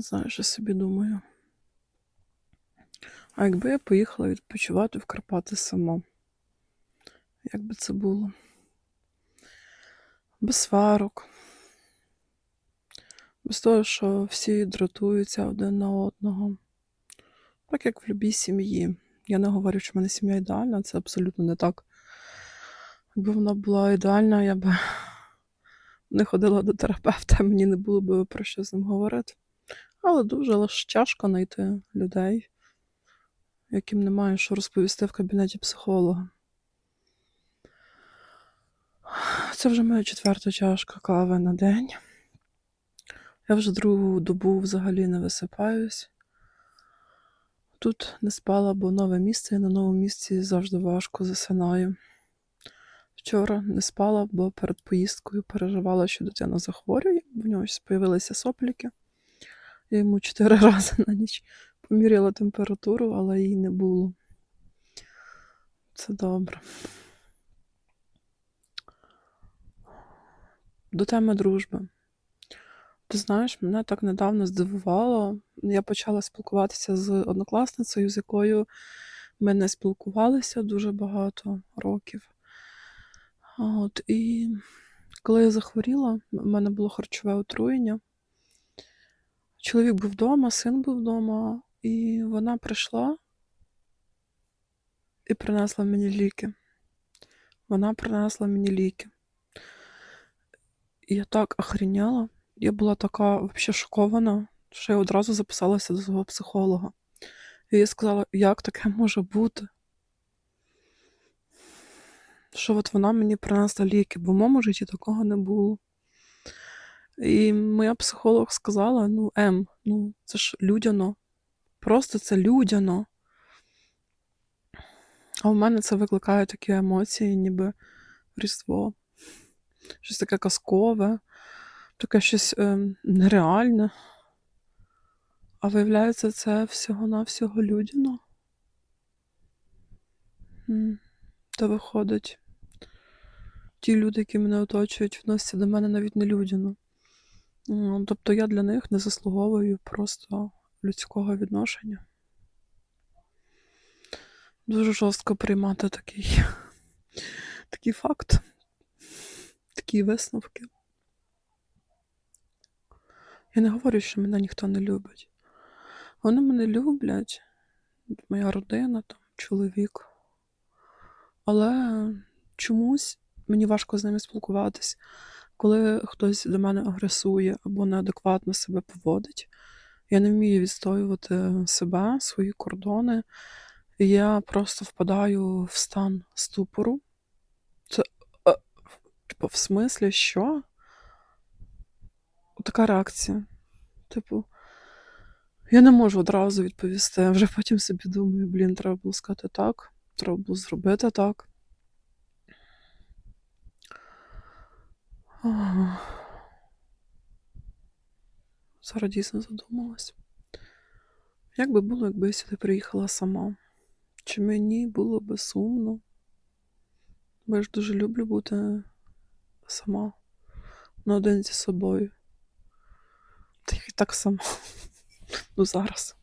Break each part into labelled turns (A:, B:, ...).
A: Знаєш, я собі думаю. А якби я поїхала відпочивати в Карпати сама, як би це було? Без сварок, без того, що всі дратуються один на одного. Так як в будь-якій сім'ї. Я не говорю, що в мене сім'я ідеальна, це абсолютно не так. Якби вона була ідеальна, я б не ходила до терапевта, мені не було б про що з ним говорити. Але дуже лише тяжко знайти людей, яким немає що розповісти в кабінеті психолога. Це вже моя четверта чашка кави на день. Я вже другу добу взагалі не висипаюсь. Тут не спала, бо нове місце, і на новому місці завжди важко засинаю. Вчора не спала, бо перед поїздкою переживала, що дитина захворює, бо в нього з'явилися сопліки. Я йому чотири рази на ніч поміряла температуру, але її не було. Це добре. До теми дружби. Ти знаєш, мене так недавно здивувало. Я почала спілкуватися з однокласницею, з якою ми не спілкувалися дуже багато років. От, і коли я захворіла, в мене було харчове отруєння. Чоловік був вдома, син був вдома, і вона прийшла і принесла мені ліки. Вона принесла мені ліки. І я так охреняла. Я була така взагалі шокована, що я одразу записалася до свого психолога. І я сказала, як таке може бути? Що от вона мені принесла ліки, бо в моєму житті такого не було. І моя психолог сказала: ну, Ем, ну це ж людяно. Просто це людяно. А в мене це викликає такі емоції, ніби Різдво. Щось таке казкове, таке щось ем, нереальне. А виявляється, це всього-навсього людяно. М, То виходить, ті люди, які мене оточують, відносяться до мене навіть не людяно. М, Тобто я для них не заслуговую просто людського відношення. Дуже жорстко приймати такий, такий факт, такі висновки. Я не говорю, що мене ніхто не любить. Вони мене люблять, моя родина, там, чоловік. Але чомусь мені важко з ними спілкуватись, коли хтось до мене агресує або неадекватно себе поводить. Я не вмію відстоювати себе, свої кордони. Я просто впадаю в стан ступору. Це, е, типу, в смислі, що? Така реакція. Типу, я не можу одразу відповісти. Вже потім собі думаю, блін, треба було сказати так, треба було зробити так. Зараз дійсно задумалась. Як би було, якби я сюди приїхала сама? Чи мені було би сумно? Бо я ж дуже люблю бути сама наодинці з собою. Та і так сама. Ну зараз.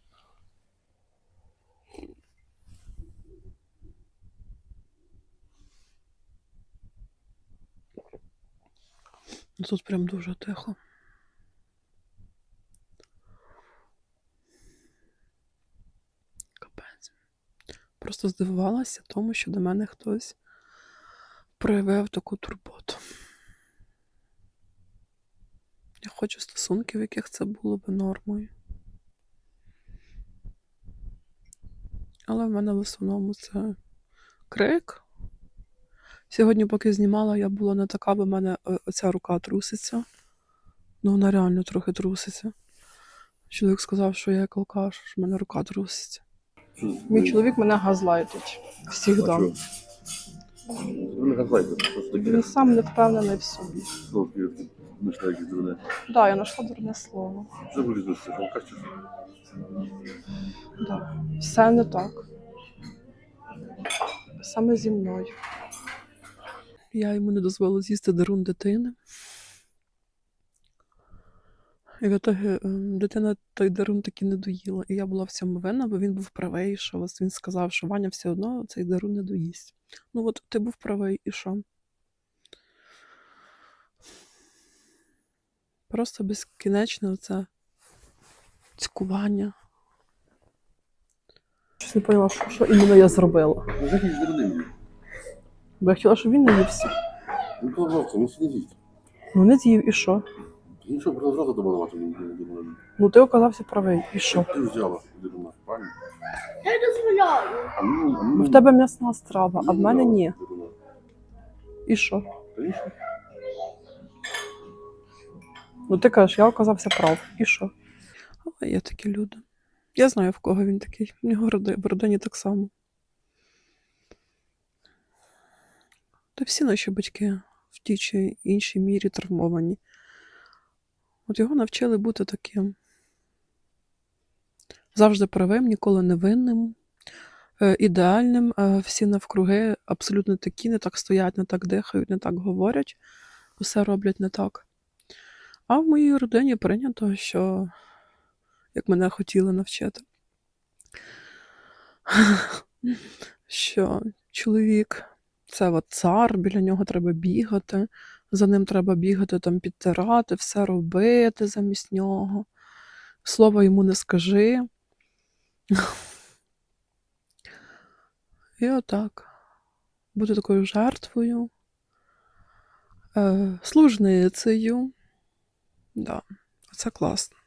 A: Тут прям дуже тихо. Капець. Просто здивувалася тому, що до мене хтось проявив таку турботу. Я хочу стосунків, в яких це було б нормою. Але в мене в основному це крик. Сьогодні, поки знімала, я була не така, бо в мене е, оця рука труситься. Ну, вона реально трохи труситься. Чоловік сказав, що я як алкаш, що в мене рука труситься. Мій чоловік мене газлайтить. Всігда.
B: Ну, газлайте, просто
A: Він сам не впевнений в собі. Так, да, я знайшла дурне слово.
B: Вилізуть, що алкаш чи що?
A: Все не так. Саме зі мною. Я йому не дозволила з'їсти дарун дитини. І в ітогі ем, дитина той дарун таки не доїла. І я була в цьому винна, бо він був правий, що ось він сказав, що Ваня все одно цей дарун не доїсть. Ну от ти був правий, і що? Просто безкінечне це цькування. Щось не поняла, що, що іменно я зробила.
B: Ну, дурни.
A: Бо я хотіла, щоб він не ївся.
B: Ну, пожалуйста, ну сидіть.
A: Ну не з'їв, і що?
B: Ну що, продовжати домалувати не думаю.
A: Ну ти оказався правий, і що?
B: Ти взяла дурна, правильно?
C: Я дозволяю.
B: А ну, а
A: Ну,
B: ну,
A: в тебе м'ясна страва, а в
B: ну,
A: мене ні. І що? Ну ти кажеш, я оказався прав. І що? А є такі люди. Я знаю, в кого він такий. В нього в родині так само. Та всі наші батьки в тій чи іншій мірі травмовані. От його навчили бути таким. Завжди правим, ніколи не винним, е, ідеальним. е, Всі навкруги абсолютно такі, не так стоять, не так дихають, не так говорять, усе роблять не так. А в моїй родині прийнято, що як мене хотіли навчити, що чоловік це от цар, біля нього треба бігати, за ним треба бігати, там підтирати, все робити замість нього. Слова йому не скажи. І отак. Бути такою жертвою, е, служницею. Да, це класно.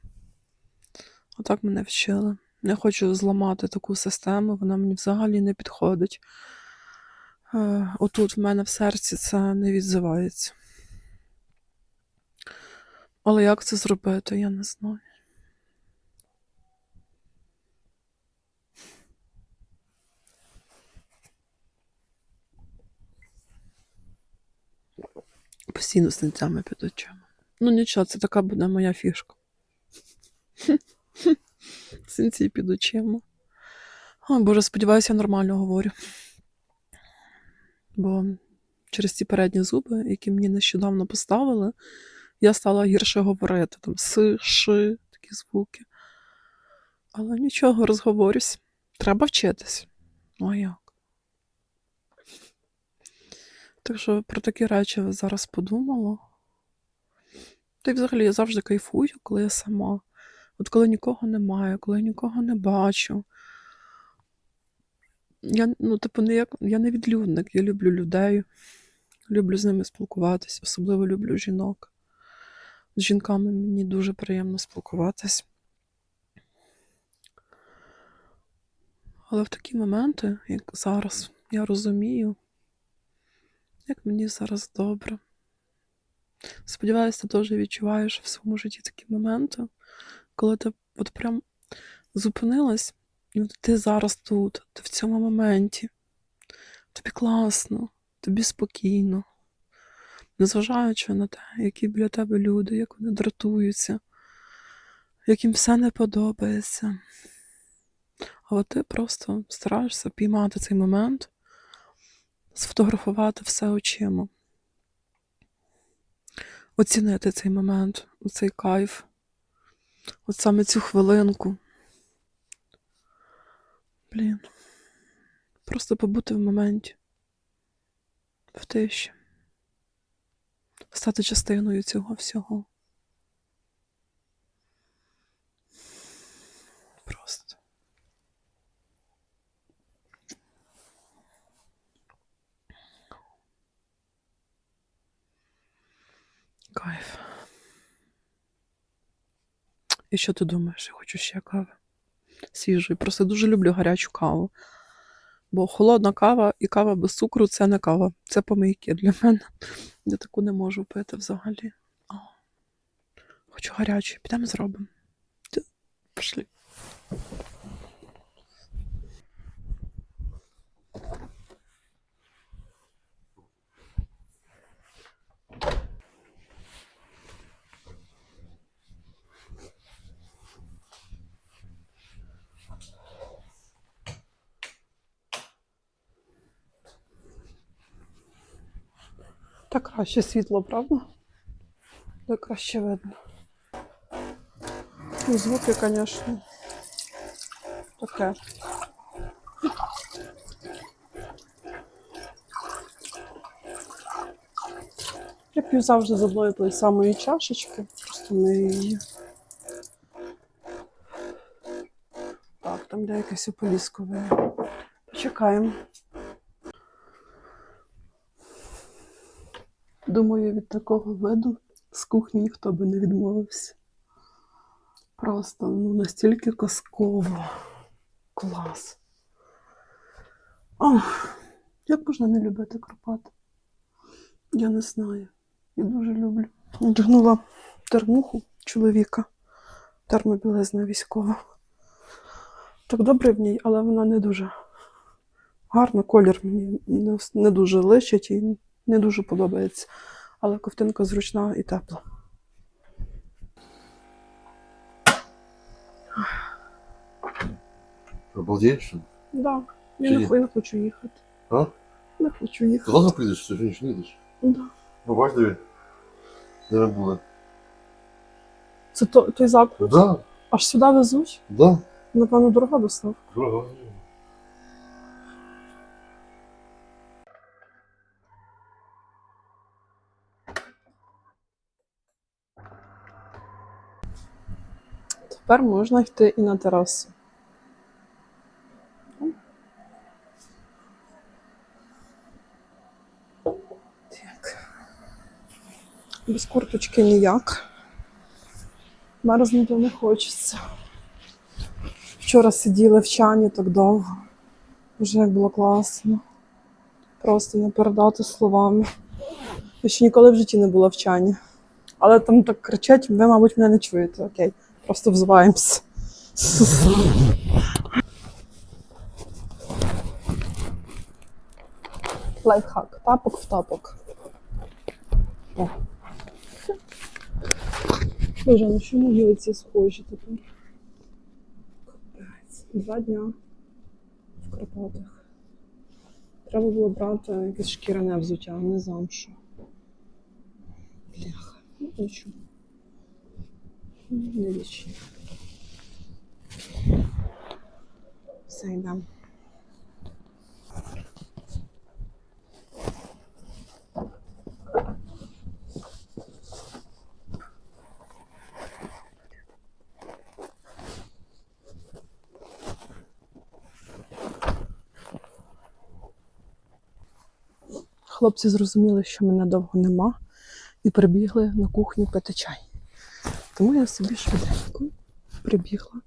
A: Отак мене вчили. Я хочу зламати таку систему, вона мені взагалі не підходить. Е, Отут в мене в серці це не відзивається. Але як це зробити, я не знаю. Постійно з під очима. Ну нічого, це така буде моя фішка. Синці під очима. Ой, Боже, сподіваюся, я нормально говорю. Бо через ці передні зуби, які мені нещодавно поставили, я стала гірше говорити. Там си, ши, такі звуки. Але нічого, розговорюсь. Треба вчитись. Ну а як? Так що про такі речі зараз подумала. Та й взагалі я завжди кайфую, коли я сама. От коли нікого немає, коли я нікого не бачу. Я, ну, типу, не як, я не відлюдник, я люблю людей, люблю з ними спілкуватись, особливо люблю жінок. З жінками мені дуже приємно спілкуватись. Але в такі моменти, як зараз, я розумію, як мені зараз добре. Сподіваюся, ти теж відчуваєш в своєму житті такі моменти, коли ти от прям зупинилась, ти зараз тут, ти в цьому моменті. Тобі класно, тобі спокійно. Незважаючи на те, які біля тебе люди, як вони дратуються, як їм все не подобається. Але ти просто стараєшся піймати цей момент, сфотографувати все очима. Оцінити цей момент, цей кайф, от саме цю хвилинку. Блін. Просто побути в моменті, в тиші, стати частиною цього всього. Просто. Кайф. І що ти думаєш? Я хочу ще кави. Свіжої. Просто дуже люблю гарячу каву. Бо холодна кава і кава без цукру це не кава. Це помийки для мене. Я таку не можу пити взагалі. О. Хочу гарячу. Підемо зробимо. Пішли. Так краще світло, правда? Так краще видно. Ну, звуки, звісно. Таке. Я п'ю завжди з одної тої самої чашечки, просто ми її. Так, там де якесь ополіскове. Почекаємо. Думаю, від такого виду з кухні ніхто би не відмовився. Просто ну, настільки казково. Клас. Ох, як можна не любити Карпати? Я не знаю. Я дуже люблю. Одягнула термуху чоловіка, термобілизна військова. Так добре в ній, але вона не дуже гарна. Колір мені не, дуже личить не дуже подобається. Але ковтинка зручна і тепла.
B: Обалдеєш? що ли?
A: Да. Я не, я не хочу їхати.
B: А?
A: Не хочу їхати.
B: завтра прийдеш, сьогодні ж не їдеш.
A: Да.
B: Ну, бач? Де ми були?
A: Це то, той заклад?
B: Да,
A: Аж сюди везуть?
B: да.
A: Напевно, дорога достав.
B: Дорога.
A: Тепер можна йти і на терасу. Так. Без курточки ніяк. Мерзнути не хочеться. Вчора сиділи в чані так довго. Вже як було класно. Просто не передати словами. Я ще ніколи в житті не була в чані. Але там так кричать, ви, мабуть, мене не чуєте. Окей. Просто взиваємося. Лайфхак. Тапок в тапок. Боже, ну що могили ці схожі тепер? Два дня в Карпатах. Треба було брати якесь шкіряне взуття, а не замшу. Бляха. Ну, нічого. Вічні. Все, йдемо. Хлопці зрозуміли, що мене довго нема, і прибігли на кухню пити чай. Тому я собі швиденько прибігла.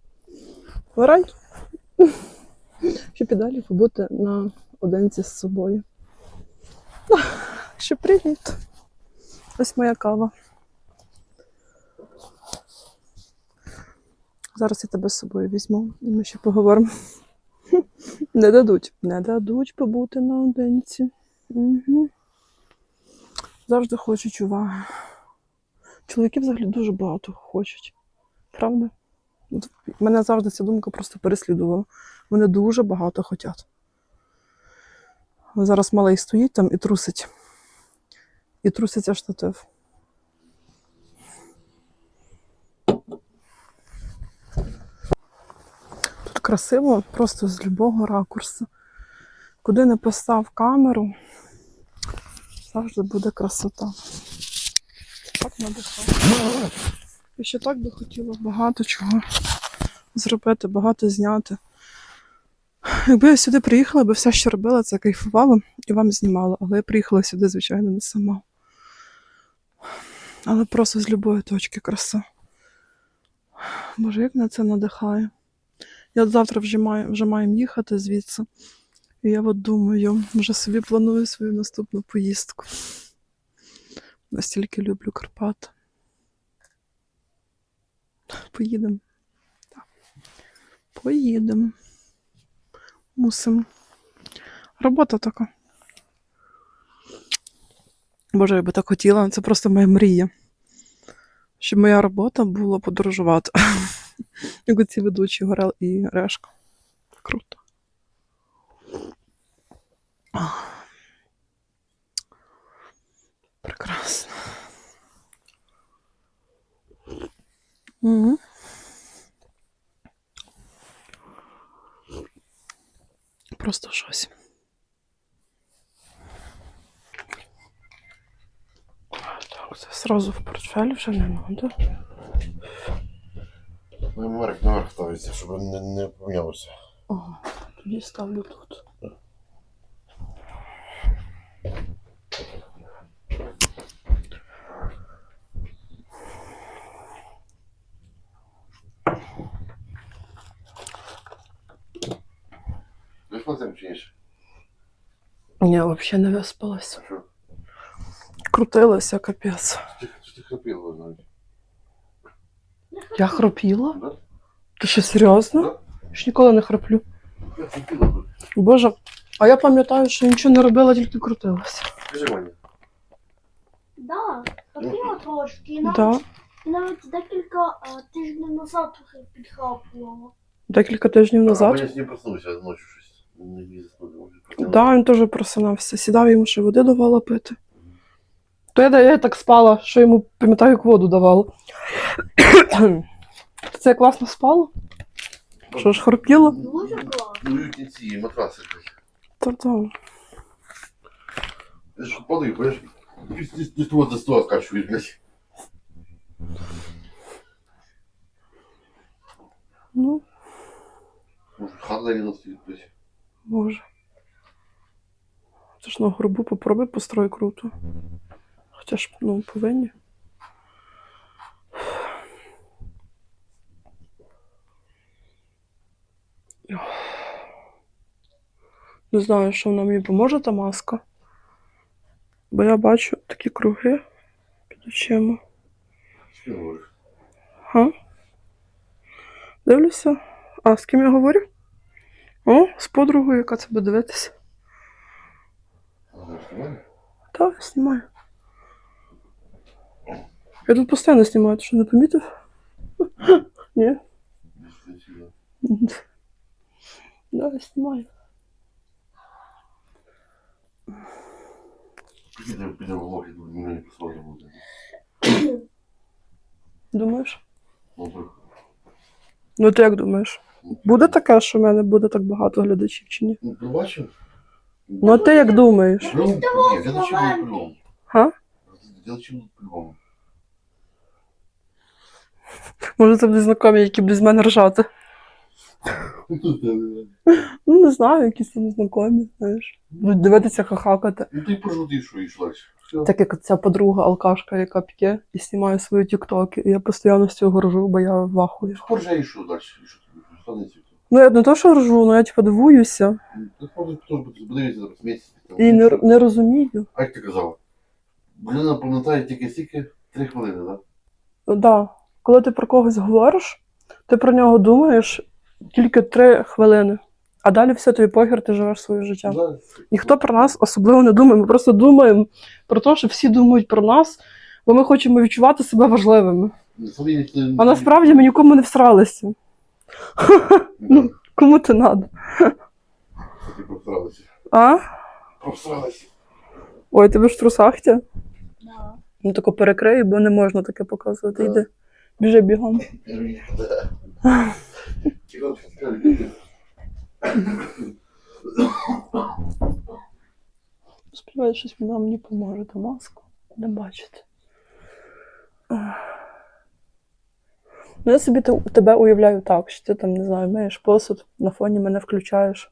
A: Варай, щоб і далі побути на одинці з собою. Що привіт. Ось моя кава. Зараз я тебе з собою візьму, і ми ще поговоримо. Не дадуть, не дадуть побути наодинці. Угу. Завжди хочуть уваги. Чоловіки взагалі дуже багато хочуть. Правда? Мене завжди ця думка просто переслідувала. Вони дуже багато хочуть. Зараз малий стоїть там і трусить. І труситься штатив. Тут красиво, просто з любого ракурсу. Куди не постав камеру, завжди буде красота. Так надихає. Я ще так би хотіла багато чого зробити, багато зняти. Якби я сюди приїхала, би все, що робила, це кайфувала і вам знімала. Але я приїхала сюди, звичайно, не сама. Але просто з любої точки краса. Боже, як мене це надихає. Я завтра вже маю, вже маємо їхати звідси. І я от думаю, вже собі планую свою наступну поїздку. Настільки люблю Карпати. Поїдемо. Поїдемо. Мусимо. Робота така. Боже, я би так хотіла, це просто моя мрія. Щоб моя робота була подорожувати. Як оці ведучі Горел і Решка. Круто. Прекрасно. Угу. Просто щось. Так, це сразу в портфель вже не
B: треба. Морик наверх ставиться, щоб не, не пом'явся.
A: Ага, тоді ставлю тут.
B: Виспалася чи ні? ще?
A: Ні, взагалі не виспалась.
B: Що?
A: Крутилася, капець.
B: Ти, чи ти храпіла навіть?
A: Я хропіла?
B: Да?
A: Ти що, серйозно?
B: Да?
A: Я ж ніколи не хроплю.
B: Я храпіла би.
A: Боже, а я пам'ятаю, що нічого не робила, тільки крутилася.
B: Скажи, Ваня.
C: Да, хотіла трошки. І навіть,
A: Да.
C: і навіть декілька е, тижнів назад трохи підхаплювала.
A: Декілька тижнів
B: А
A: назад.
B: я з ним проснувся ночі щось Не міг заснути. може,
A: Так,
B: прокинулся.
A: да, він теж просинався. Сідав йому ще води давала пити. То я, я так спала, що йому, пам'ятаю, як воду давала. Це класно спало? Що ж хропіло?
C: Дуже класно.
B: Ну, і ці матраси. блядь.
A: Та-та.
B: Я ж падаю, понимаешь? Ты, ты, ты того до стола откачиваешь, блядь.
A: Ну,
B: Может, Харлей стоит, блядь.
A: може. Це ж на грубу попробуй построй круто. Хоча ж, ну, повинні. Не знаю, що вона мені поможе, та маска. Бо я бачу такі круги під очима.
B: Говоришь?
A: Га? Дивлюся. А з ким я говорю? О, з подругою, яка це буде дивитися.
B: Ага, снимали?
A: Та, знімаю. Я тут постійно знімаю, ти що не помітив? Ні? Да, я знімаю.
B: Вот это.
A: Думаєш?
B: Ну.
A: Ну ти як думаєш? Буде таке, що в мене буде так багато глядачів чи ні?
B: Ну, побачив?
A: Ну а ти як думаєш?
B: Ну, ні, глядачі будуть по-любому.
A: Га?
B: Глядачі будуть по-любому.
A: Може це будуть знайомі, які будуть з мене ржати? Ну, не знаю, якісь там знайомі, знаєш. Будуть дивитися хахакати.
B: Ну, ти пожалуй, що йшла. Все.
A: Так як ця подруга алкашка, яка п'є і знімає свої тіктоки. І я постійно з цього ржу, бо я в ахуї.
B: І що далі? Що?
A: Ну я не то, що ржу, ну я типу дивуюся
B: Ти можеш теж подивитися зараз місяць.
A: і не, не розумію.
B: А як ти казала? Людина пам'ятає тільки стільки три хвилини, так?
A: Да. Коли ти про когось говориш, ти про нього думаєш тільки три хвилини. А далі все тобі похер, ти живеш своє життя.
B: Да?
A: Ніхто про нас особливо не думає. Ми просто думаємо про те, що всі думають про нас, бо ми хочемо відчувати себе важливими. А насправді ми нікому не всралися.
B: Ну,
A: Кому ти надо?
B: ти просралася.
A: А?
B: Просралася.
A: Ой, ти в трусах тя?
C: Да.
A: Ну тако перекрию, бо не можна таке показувати. Йди. Біжи бігом. Сподіваюся, щось вона мені поможе та маску. Не бачити. Ну, я собі те- тебе уявляю так, що ти там, не знаю, миєш посуд, на фоні мене включаєш.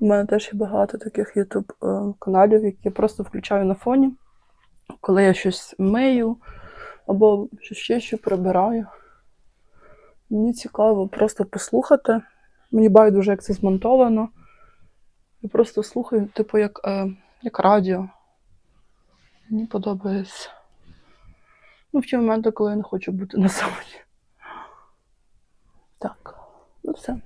A: У мене теж є багато таких ютуб е, каналів, які я просто включаю на фоні, коли я щось мию або щось ще що прибираю. Мені цікаво просто послухати. Мені байдуже, як це змонтовано. Я просто слухаю, типу, як, е, як радіо. Мені подобається. Ну, в ті моменти, коли я не хочу бути на самоті. Так, ну все.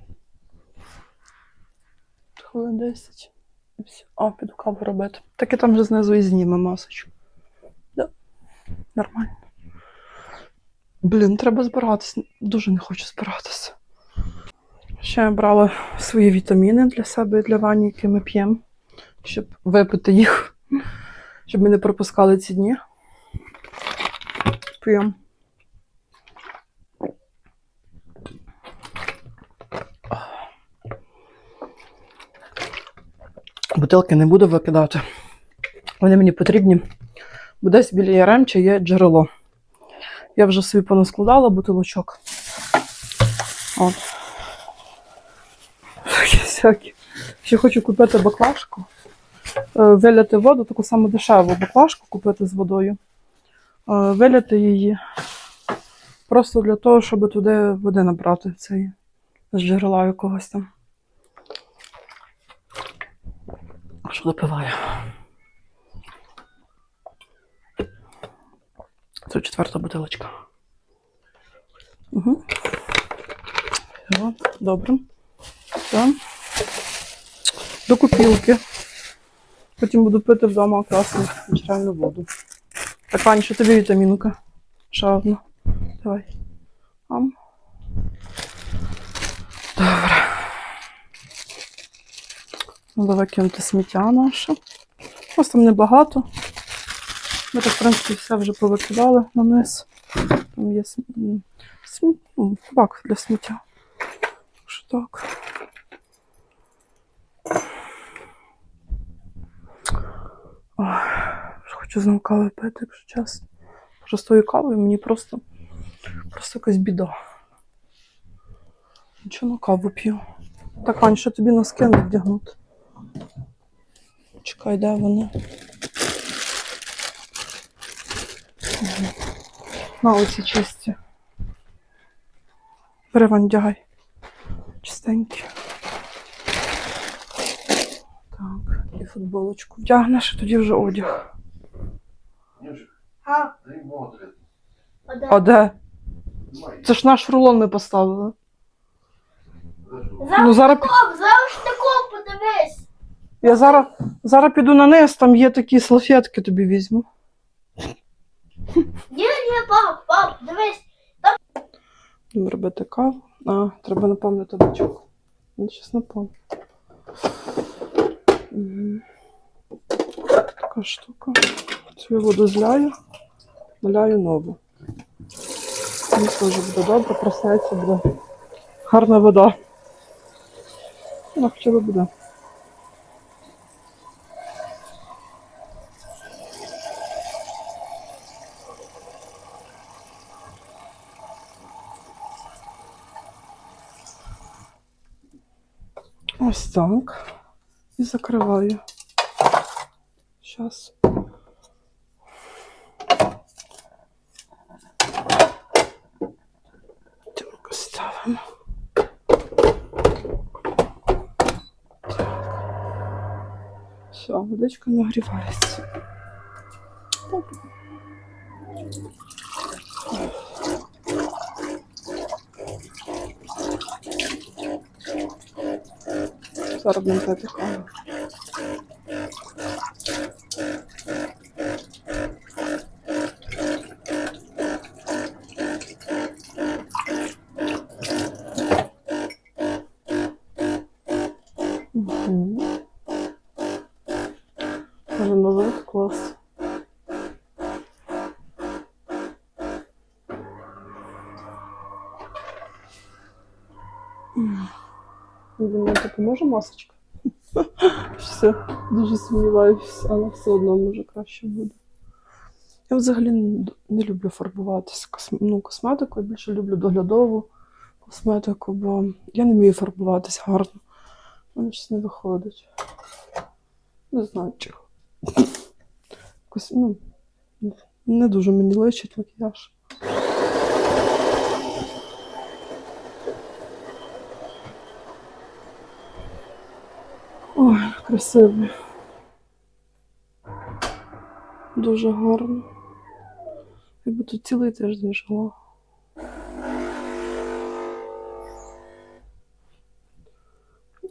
A: Хвилин 10. І все. А, піду каву робити. Так і там вже знизу і зніме масочку. Да. Нормально. Блін, треба збиратись. Дуже не хочу збиратися. Ще я брала свої вітаміни для себе і для Вані, які ми п'ємо, щоб випити їх, щоб ми не пропускали ці дні. П'ємо. Бутилки не буду викидати. Вони мені потрібні. Бо десь біля Яремча є джерело. Я вже собі понаскладала бутилочок. От. Всякі. Ще хочу купити баклажку. Е, Виляти воду, таку саму дешеву баклажку купити з водою. Виляти її. Просто для того, щоб туди води набрати цей з джерела якогось там. Що допиваю? Це четверта бутилочка. Угу. Все, добре. Все. До купілки. Потім буду пити вдома класну джерельну воду. Так, що тобі вітамінка? Ще одна. Давай. Ам. Добре. Ну, давай кинути сміття наше. Ось там небагато. Ми так, в принципі, все вже повикидали на низ. Там є см... ну, бак для сміття. Що так. Ой, хочу знову кави пити, якщо чесно. Простою кавою мені просто, просто якась біда. Нічого на каву п'ю. Так, Ань, що тобі носки не вдягнути? Чекай, де вони? Мгм. На оці чисті. Бери, Вань, вдягай. Чистенькі. Так, і футболочку вдягнеш, і тоді вже одяг.
C: А, де?
A: Це ж наш рулон ми поставили.
B: Де?
A: Ну, зараз,
C: Оп, зараз тако подивись.
A: я зараз, зараз піду на низ, там є такі салфетки тобі візьму.
C: Ні, ні, пап, пап, дивись.
A: Будемо робити каву. А, треба наповнити бачок. Ну, щас наповню. Така штука. Цю воду зляю, наляю нову. Мені теж буде добре, проснеться буде гарна вода. Ну, хоча б буде. Ось так. І закриваю. Зараз. Так, ставимо. Все, водичка нагрівається. Так. Зараз будемо пити Думаю, допоможе масочка? Все, дуже сумніваюся, але все одно може краще буде. Я взагалі не- люблю фарбуватися ну, косметикою, більше люблю доглядову косметику, бо я не вмію фарбуватися гарно. Мене щось не виходить. Не знаю чого. Якось, ну, не дуже мені личить макіяж. Ой, красиво. Дуже гарно. Якби тут цілий тиждень жила.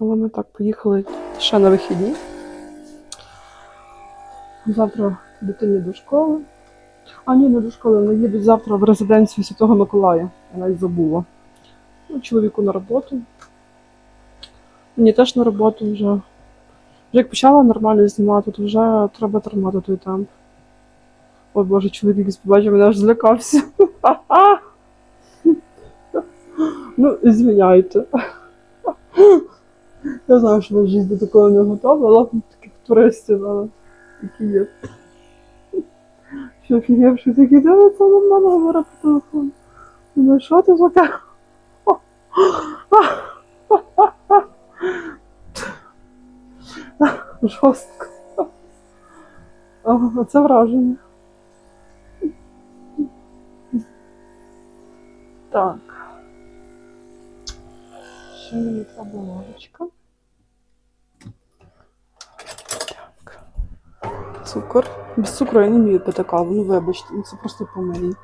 A: Але ми так поїхали ще на вихідні. Завтра дитині до школи. А ні, не до школи, вони їдуть завтра в резиденцію Святого Миколая. Я навіть забула. Ну, чоловіку на роботу. Мені теж на роботу вже. Вже як почала нормально знімати, то вже треба тримати той темп. Ой Боже, чоловік якийсь побачив, мене аж злякався. Ну, звіняйте. Я знаю, що в житті до такого не готові, але таке туристів, але які є. Що офігевши, такі дивиться на мене, говорить по телефону. Думаю, що ти таке? Жорстко. Це враження. Так. Ще мені треба ложечка. Так. Цукор. Без цукру я не вмію пити каву, ну вибачте, ну це просто по мені.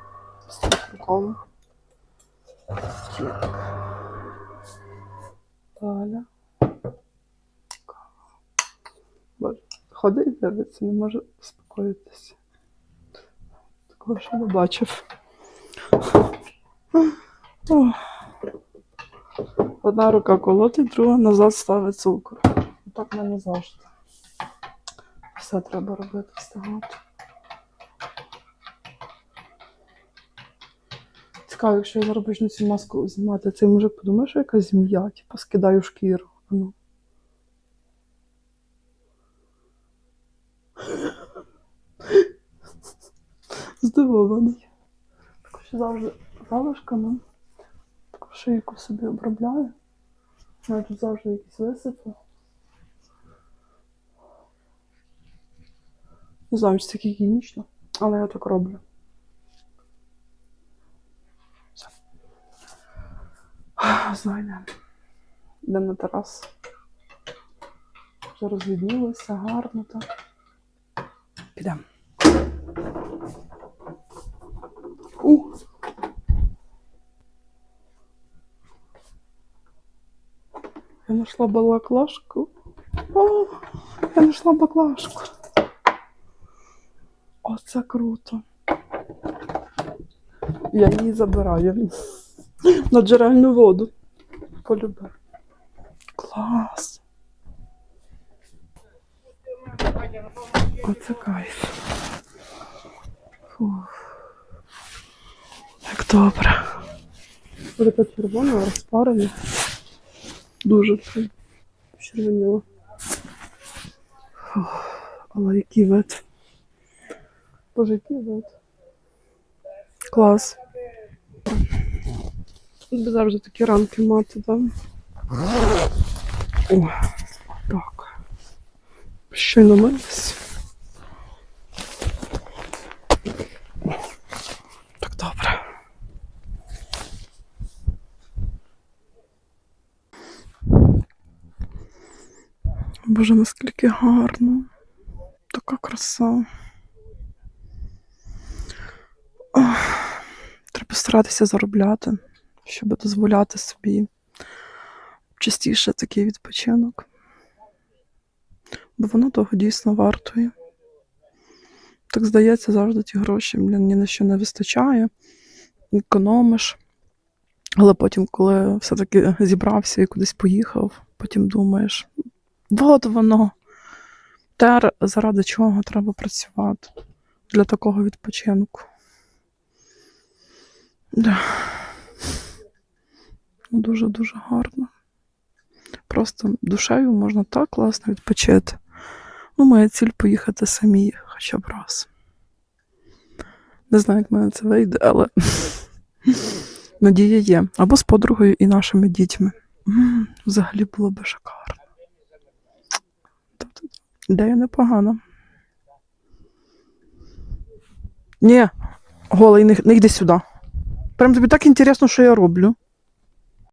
A: Без цукру каву. Так. Таля. Боже, ходить дивиться, не може успокоїтися. Такого ще не бачив. Одна рука колотить, друга назад ставить цукор. Так в мене завжди. Все треба робити, встигати. Цікаво, якщо я зараз цю маску знімати, цей мужик подумає, що якась змія, типу, скидаю шкіру. Ну. Здивований. Також завжди залишками. Таку шийку собі обробляю. У тут завжди якісь висипи. Не знаю, чи це гігієнічно, але я так роблю. Все. Знайдемо. Йдемо на терас. Вже розвіднілося, гарно так. Підемо. У. Я нашла балаклашку. О, я нашла баклажку. Оце круто. Я її забираю на джерельну воду. Полюбив. Клас. Оце кайф. Фух. Добре. Ось така червона, розпарена. Дуже червоніла. Але який вид. Боже, який вид. Клас. Би завжди такі ранки мати, так? О, так. Щойно мились. Так добре. Боже, наскільки гарно. Така краса. Ох, треба старатися заробляти, щоб дозволяти собі частіше такий відпочинок. Бо воно того дійсно вартує. Так здається, завжди ті гроші ні на що не вистачає, економиш. Але потім, коли все-таки зібрався і кудись поїхав, потім думаєш, от воно. Те, заради чого треба працювати для такого відпочинку. Да. Дуже-дуже гарно. Просто душею можна так класно відпочити. Ну, моя ціль поїхати самі хоча б раз. Не знаю, як мене це вийде, але надія є. Або з подругою і нашими дітьми. Взагалі було би шикарно. Ідея непогана. Ні, голий, не, не йди сюди. Прям тобі так інтересно, що я роблю.